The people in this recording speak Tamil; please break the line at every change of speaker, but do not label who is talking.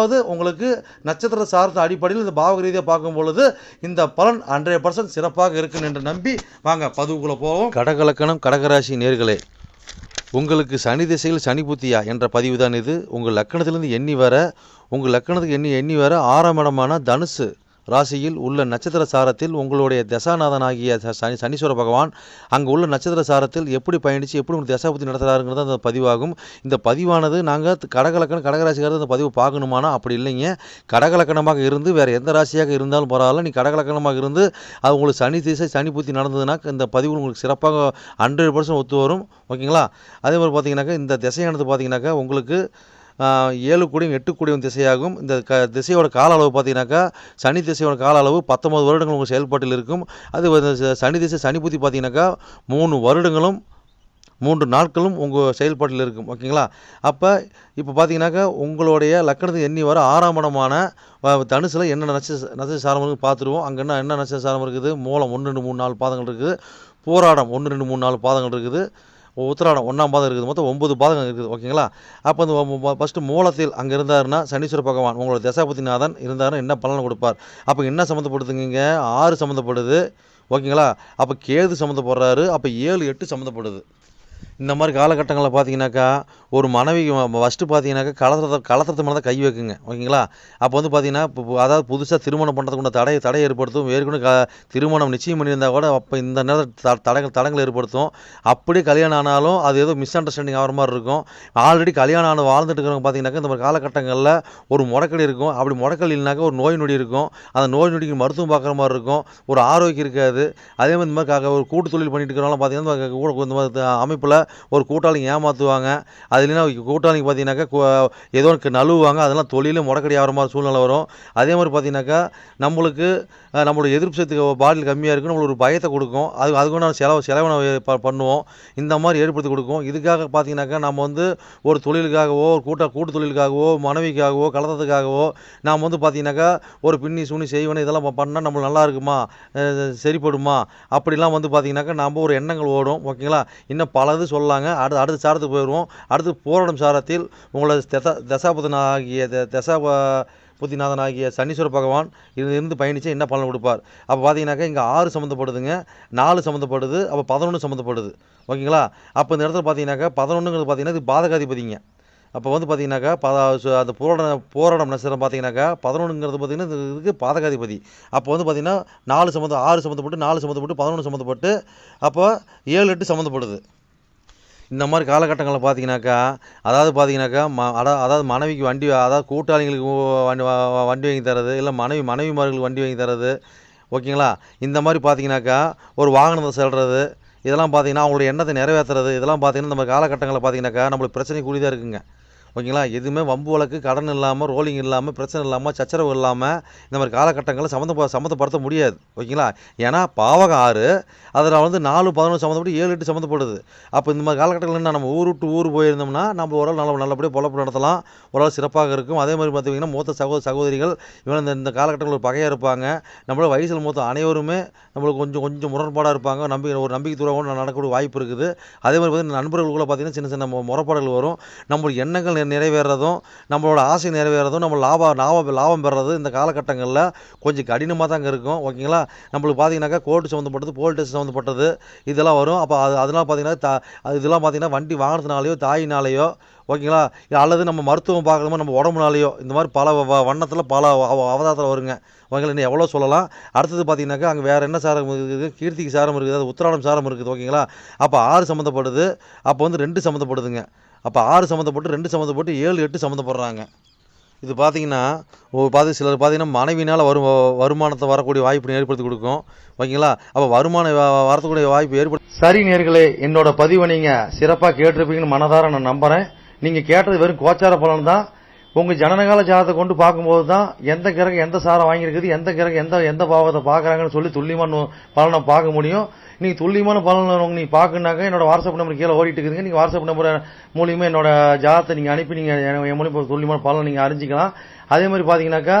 அதாவது உங்களுக்கு நட்சத்திர சார்ந்த அடிப்படையில் இந்த பாவக ரீதியாக பார்க்கும் பொழுது இந்த பலன் ஹண்ட்ரட் பர்சன்ட் சிறப்பாக இருக்கும் என்று நம்பி வாங்க பதிவுக்குள்ளே போவோம். கடகலக்கணம் கடகராசி நேர்களே உங்களுக்கு சனி திசையில் சனி புத்தியா என்ற பதிவு தான் இது. உங்கள் லக்கணத்திலிருந்து எண்ணி வர உங்கள் லக்கணத்துக்கு எண்ணி எண்ணி வர ஆறாம் இடமான தனுசு ராசியில் உள்ள நட்சத்திர சாரத்தில் உங்களுடைய தசாநாதனாகிய சனி சனீஸ்வர பகவான் அங்கே உள்ள நட்சத்திர சாரத்தில் எப்படி பயணித்து எப்படி உங்கள் தசாபுத்தி நடத்துகிறாருங்கிறது அந்த பதிவாகும். இந்த பதிவானது நாங்கள் கடகலக்கணம் கடகராசிக்காரர் அந்த பதிவு பார்க்கணுமானா? அப்படி இல்லைங்க. கடகலக்கணமாக இருந்து வேறு எந்த ராசியாக இருந்தாலும் பரவாயில்ல. நீ கடகலக்கணமாக இருந்து அது உங்களுக்கு சனி திசை சனி புத்தி நடந்ததுன்னா இந்த பதிவு உங்களுக்கு சிறப்பாக ஹண்ட்ரட் பர்சன்ட் ஒத்து வரும். ஓகேங்களா? அதே மாதிரி பார்த்தீங்கன்னாக்கா இந்த திசையானது பார்த்தீங்கன்னாக்கா உங்களுக்கு ஏழு கூடியும் எட்டு கூடியும் திசையாகும். இந்த க திசையோட கால அளவு பார்த்தீங்கன்னாக்கா சனி திசையோட கால அளவு பத்தொன்பது வருடங்கள் உங்கள் செயல்பாட்டில் இருக்கும். அது சனி திசை சனி புத்தி பார்த்தீங்கன்னாக்கா மூணு வருடங்களும் மூன்று நாட்களும் உங்கள் செயல்பாட்டில் இருக்கும். ஓகேங்களா? அப்போ இப்போ பார்த்தீங்கன்னாக்கா உங்களுடைய லக்கணத்துக்கு எண்ணி வர ஆறாம் இடமான தனுசில் என்ன நட்ச நட்சசாரம் சாரம் இருக்குது பார்த்துருவோம். அங்கே என்ன என்ன நட்சசாரம் சாரம் இருக்குது? மூலம் ஒன்று ரெண்டு மூணு நாலு பாதங்கள் இருக்குது. போராடம் ஒன்று ரெண்டு மூணு நாலு பாதங்கள் இருக்குது. உத்திராடம் ஒன்றாம் பாதம் இருக்குது. மொத்தம் ஒன்பது பாதகம் இருக்குது. ஓகேங்களா? அப்போ அந்த ஃபஸ்ட்டு மூலத்தில் அங்கே இருந்தாருன்னா சனீஸ்வர பகவான் உங்களோட தசாபதிநாதன் இருந்தாருன்னா என்ன பலனை கொடுப்பார்? அப்போ என்ன சம்மந்தப்படுதுங்க ஆறு சம்மந்தப்படுது ஓகேங்களா? அப்போ கேது சம்மந்தப்படுறாரு அப்போ ஏழு எட்டு சம்மந்தப்படுது இந்த மாதிரி காலகட்டங்களில் பார்த்தீங்கன்னாக்கா ஒரு மனைவி ஃபஸ்ட்டு பார்த்தீங்கன்னாக்கா கலத்திரத்தை கலத்திரத்து மேலே தான் கை வைக்குங்க. ஓகேங்களா? அப்போ வந்து பார்த்தீங்கன்னா இப்போ அதாவது புதுசாக திருமணம் பண்ணுறதுக்கு உண்டான தடை தடை ஏற்படுத்தும். ஏற்கனவே க திருமணம் நிச்சயம் பண்ணியிருந்தால் கூட அப்போ இந்த நேரத்தில் த தடங்கள் தடங்கள் ஏற்படுத்தும். அப்படியே கல்யாணம் ஆனாலும் அது ஏதோ மிஸ் அண்டர்ஸ்டாண்டிங் ஆகிற மாதிரி இருக்கும். ஆல்ரெடி கல்யாணம் ஆன வாழ்ந்துட்டு இருக்கிறவங்க பார்த்தீங்கன்னாக்கா இந்த மாதிரி காலகட்டங்களில் ஒரு முடக்கல் இருக்கும். அப்படி முடக்கல் இல்லைனாக்கா ஒரு நோய் நொடி இருக்கும். அந்த நோய் நொடிக்கு மருத்துவம் பார்க்குற மாதிரி இருக்கும். ஒரு ஆரோக்கியம் இருக்காது. அதே மாதிரி இந்த மாதிரி க- ஒரு கூட்டு தொழில் பண்ணிட்டு இருக்கிறவங்களாம் பார்த்தீங்கன்னா கூட இந்த மாதிரி அமைப்பில் ஒரு கூட்டாளி ஏமாற்றுவாங்க அது இல்லைன்னா கூட்டாளிக்கு பார்த்தீங்கன்னாக்கா ஏதோ ஒன்று நழுவுவாங்க. அதெல்லாம் தொழிலும் முடக்கடி ஆகிற மாதிரி சூழ்நிலை வரும். அதே மாதிரி பார்த்தீங்கன்னாக்கா நம்மளுக்கு நம்மளோட எதிர்ப்பு சக்தி பாடியில் கம்மியாக இருக்கும் நம்மளுக்கு ஒரு பயத்தை கொடுக்கும். அது அதுக்குண்டான செலவு செலவினை பண்ணுவோம். இந்த மாதிரி ஏற்படுத்தி கொடுக்கும். இதுக்காக பார்த்தீங்கன்னாக்கா நம்ம வந்து ஒரு தொழிலுக்காகவோ ஒரு கூட்ட கூட்டு தொழிலுக்காகவோ மனைவிக்காகவோ கலந்ததுக்காகவோ நாம் வந்து பார்த்தீங்கன்னாக்கா ஒரு பின்னி சூனி செய்வனே இதெல்லாம் பண்ணால் நம்மளுக்கு நல்லா இருக்குமா? சரிப்படுமா? அப்படிலாம் வந்து பார்த்தீங்கன்னாக்கா நம்ம ஒரு எண்ணங்கள் ஓடும். ஓகேங்களா? இன்னும் பல பலது சொல்லலாங்க அடுத்து அடுத்த சாரத்துக்கு போயிடுவோம் அடுத்து போராடும் சாரத்தில் உங்களை தசா தசாபுதனாகிய த- தசாப புத்திநாதனாகிய சனீஸ்வர பகவான் இது இருந்து பயணித்து என்ன பலன் கொடுப்பார்? அப்போ பார்த்தீங்கன்னாக்கா இங்கே ஆறு சம்மந்தப்படுதுங்க நாலு சம்மந்தப்படுது அப்போ பதினொன்று சம்மந்தப்படுது ஓகேங்களா? அப்போ இந்த இடத்துல பார்த்தீங்கன்னாக்கா பதினொன்றுங்கிறது பார்த்தீங்கன்னா இது பாதகாதிபதிங்க. அப்போ வந்து பார்த்தீங்கன்னாக்கா ப அந்த போராட போராடம் நட்சத்திரம் பார்த்தீங்கன்னாக்கா பதினொன்றுங்கிறது பார்த்தீங்கன்னா இதுக்கு பாதகாதிபதி. அப்போ வந்து பார்த்தீங்கன்னா நாலு சம்மந்தம் ஆறு சம்மந்தப்பட்டு நாலு சம்மந்தப்பட்டு பதினொன்று சம்மந்தப்பட்டு அப்போ ஏழு எட்டு சம்மந்தப்படுது இந்த மாதிரி காலகட்டங்களில் பார்த்தீங்கன்னாக்கா அதாவது பார்த்தீங்கன்னாக்கா ம அதாவது மனைவிக்கு வண்டி அதாவது கூட்டாளிகளுக்கு வண்டி வண்டி வாங்கி தரது இல்லை மனைவி மனைவிமார்களுக்கு வண்டி வாங்கி தரது ஓகேங்களா? இந்த மாதிரி பார்த்தீங்கன்னாக்கா ஒரு வாகனத்தை செல்வது இதெல்லாம் பார்த்தீங்கன்னா அவங்களுடைய எண்ணத்தை நிறைவேற்றுறது இதெல்லாம் பார்த்தீங்கன்னா இந்த மாதிரி காலகட்டங்களில் பார்த்தீங்கன்னாக்கா நம்மளுக்கு பிரச்சனை கூடிதான் இருக்குங்க. ஓகேங்களா? எதுவுமே வம்பு வழக்கு கடன் இல்லாமல் ரோலிங் இல்லாமல் பிரச்சனை இல்லாமல் சச்சரவு இல்லாமல் இந்த மாதிரி காலகட்டங்களில் சம்மந்த சம்மந்தப்படுத்த முடியாது. ஓகேங்களா? ஏன்னா பாவகம் ஆறு அதில் வந்து நாலு பதினொன்று சம்மந்தப்பட்டு ஏழு எட்டு சம்மந்தப்படுது. அப்போ இந்த மாதிரி காலகட்டங்களில் என்ன நம்ம ஊர் விட்டு ஊர் போயிருந்தோம்னா நம்ம ஓரளவு நல்ல நல்லபடியாக பொழப்பு நடத்தலாம். ஓரளவு சிறப்பாக இருக்கும். அதே மாதிரி பார்த்தீங்கன்னா மூத்த சகோதர சகோதரிகள் இவன் இந்த இந்த காலகட்டங்களில் ஒரு பகையாக இருப்பாங்க. நம்மளோட வயசில் மூத்த அனைவருமே நம்மளுக்கு கொஞ்சம் கொஞ்சம் முரண்பாடாக இருப்பாங்க. நம்பி ஒரு நம்பிக்கை தூரம் நடக்கக்கூடிய வாய்ப்பு இருக்குது. அதே மாதிரி பார்த்தீங்கன்னா நண்பர்களுக்குள்ளே பார்த்தீங்கன்னா சின்ன சின்ன மு- முறைப்பாடுகள் வரும். நம்மளுக்கு எண்ணங்கள் நிறைவேறதும் நம்மளோட ஆசை நிறைவேறதும் நம்ம லாபம் லாபம் லாபம் பெறது இந்த காலகட்டங்களில் கொஞ்சம் கடினமாக தாங்க இருக்கும். ஓகேங்களா? நம்மளுக்கு பார்த்தீங்கன்னாக்கா கோர்ட்டு சம்மந்தப்பட்டது போல் சம்மந்தப்பட்டது இதெல்லாம் வரும். அப்போ அது அதெல்லாம் பார்த்தீங்கன்னா தா அது இதெல்லாம் பார்த்தீங்கன்னா வண்டி வாங்கினதுனாலையோ தாயினாலேயோ ஓகேங்களா? அல்லது நம்ம மருத்துவம் பார்க்கணுமோ நம்ம உடம்புனாலேயோ இந்த மாதிரி பல வ- வண்ணத்தில் பல அவதாரத்தில் வருங்க. ஓகேங்களா? இன்னும் எவ்வளோ சொல்லலாம். அடுத்தது பார்த்தீங்கன்னாக்கா அங்கே வேறு என்ன சாரம் இருக்குது? கீர்த்திக்கு சாரம் இருக்குது அது உத்திராடம் சாரம் இருக்குது ஓகேங்களா? அப்போ ஆறு சம்மந்தப்படுது அப்போ வந்து ரெண்டு சம்மந்தப்படுதுங்க அப்போ ஆறு சம்மந்தப்பட்டு ரெண்டு சம்மந்தப்பட்டு ஏழு எட்டு சம்மந்தப்படுறாங்க இது பார்த்தீங்கன்னா ஒரு பார்த்து சிலர் பார்த்தீங்கன்னா மனைவினால் வரும் வருமானத்தை வரக்கூடிய வாய்ப்பு ஏற்படுத்தி கொடுக்கும். ஓகேங்களா? அப்போ வருமானம் வரக்கூடிய வாய்ப்பு ஏற்படுத்தி சரி நேர்களே என்னோட பதிவை நீங்கள் சிறப்பாக கேட்டிருப்பீங்கன்னு மனதார நான் நம்புகிறேன் நீங்கள் கேட்டது வெறும் கோச்சார பலன் தான். உங்கள் ஜனனகால ஜாதத்தை கொண்டு பார்க்கும்போது தான் எந்த கிரகம் எந்த சாரம் வாங்கியிருக்குது எந்த கிரகம் எந்த எந்த பாவத்தை பார்க்குறாங்கன்னு சொல்லி துல்லியமான பலனை பார்க்க முடியும். நீங்கள் துல்லியமான பலன் நீங்கள் பார்க்கணுனாக்க என்னோட வாட்ஸ்அப் நம்பர் கீழே ஓடிட்டு இருக்குதுங்க. நீங்கள் வாட்ஸ்அப் நம்பர் மூலியமாக என்னோட ஜாதத்தை நீங்கள் அனுப்பி நீங்கள் என் மூலியமா துல்லியமான பலன் நீங்கள் அறிஞ்சிக்கலாம். அதே மாதிரி பாத்தீங்கன்னாக்கா